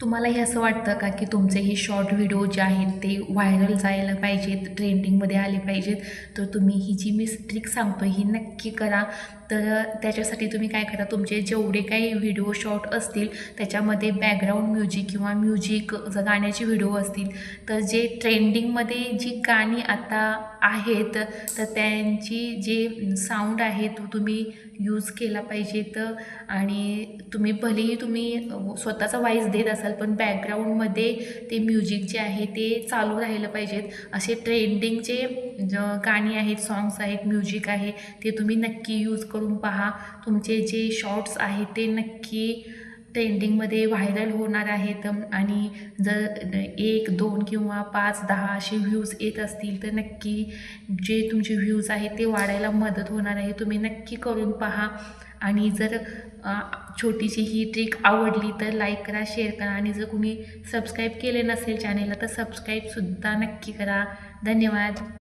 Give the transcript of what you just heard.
तुम्हाला हे असं वाटतं का की तुमचे हे शॉर्ट व्हिडिओ जे आहेत ते व्हायरल जायला पाहिजेत ट्रेंडिंगमध्ये आले पाहिजेत? तर तुम्ही ही जी मी ट्रिक सांगतो ही नक्की करा. तर त्याच्यासाठी तुम्ही काय करा तुमचे जेवढे काही व्हिडिओ शॉर्ट असतील त्याच्यामध्ये बॅकग्राऊंड म्युझिक किंवा म्युझिक जर गाण्याचे व्हिडिओ असतील तर जे ट्रेंडिंगमध्ये जी गाणी आता आहेत तर त्यांची जे साऊंड आहे तो तुम्ही यूज केला पाहिजेत. आणि तुम्ही भलेही तुम्ही स्वतःचा वाईस देत असाल पण बॅकग्राऊंडमध्ये ते म्युझिक जे आहे ते चालू राहिलं पाहिजेत. असे ट्रेंडिंगचे ज गाणी आहेत सॉंग्स आहेत म्युझिक आहे ते तुम्ही नक्की यूज करून पहा. तुमचे जे शॉर्ट्स आहेत ते नक्की ट्रेंडिंगमध्ये व्हायरल होणार आहेत. आणि जर एक दोन किंवा पाच दहा असे व्ह्यूज येत असतील तर नक्की जे तुमचे व्ह्यूज आहेत ते वाढायला मदत होणार आहे. तुम्ही नक्की करून पहा. आणि जर छोटीशी ही ट्रिक आवडली तर लाईक करा शेअर करा. आणि जर कुणी सबस्क्राईब केले नसेल चॅनेलला तर सबस्क्राईबसुद्धा नक्की करा. धन्यवाद.